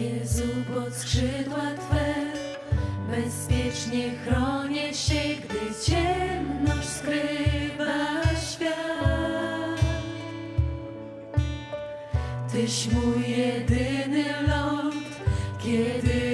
Jezu, pod skrzydła Twe bezpiecznie chronię się, gdy ciemność skrywa świat. Tyś mój jedyny ląd, kiedy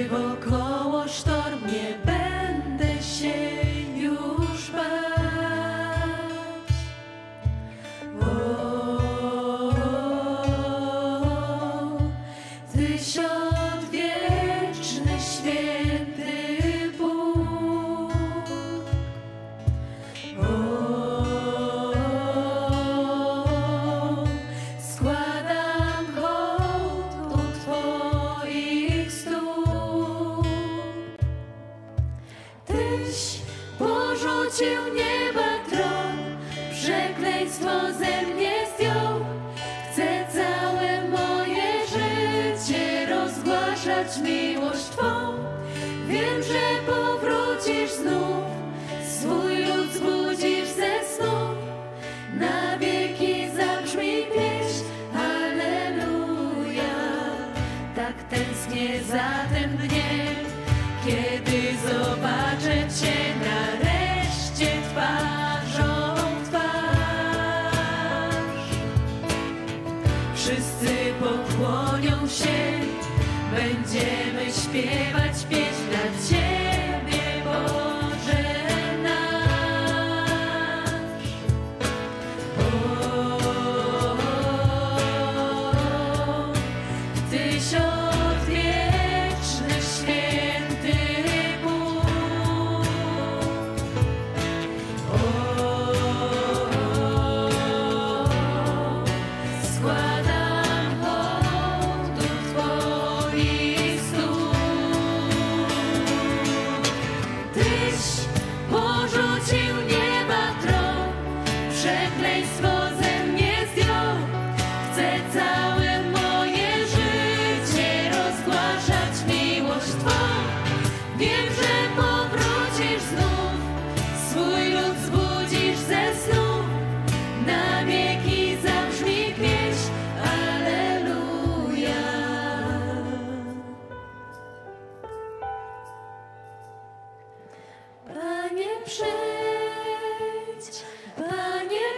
składam hołd u Twoich stóp. Tyś porzucił nieba tron, przekleństwo ze mnie zdjął. Chcę całe moje życie rozgłaszać miłość tęsknię za tym dniem, kiedy zobaczę Cię nareszcie twarzą twarz. Wszyscy pokłonią się, będziemy śpiewać pieśń dla Ciebie,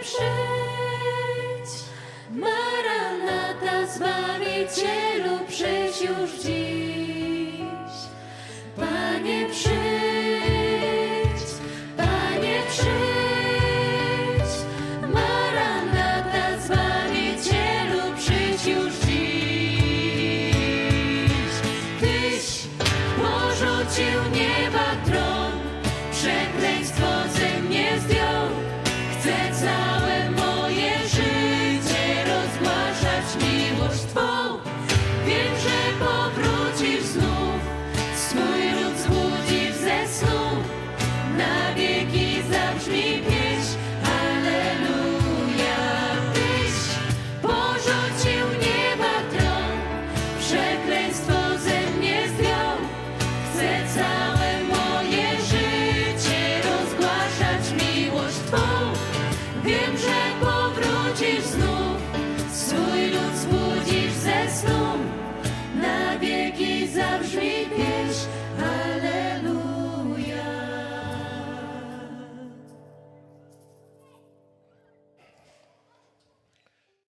是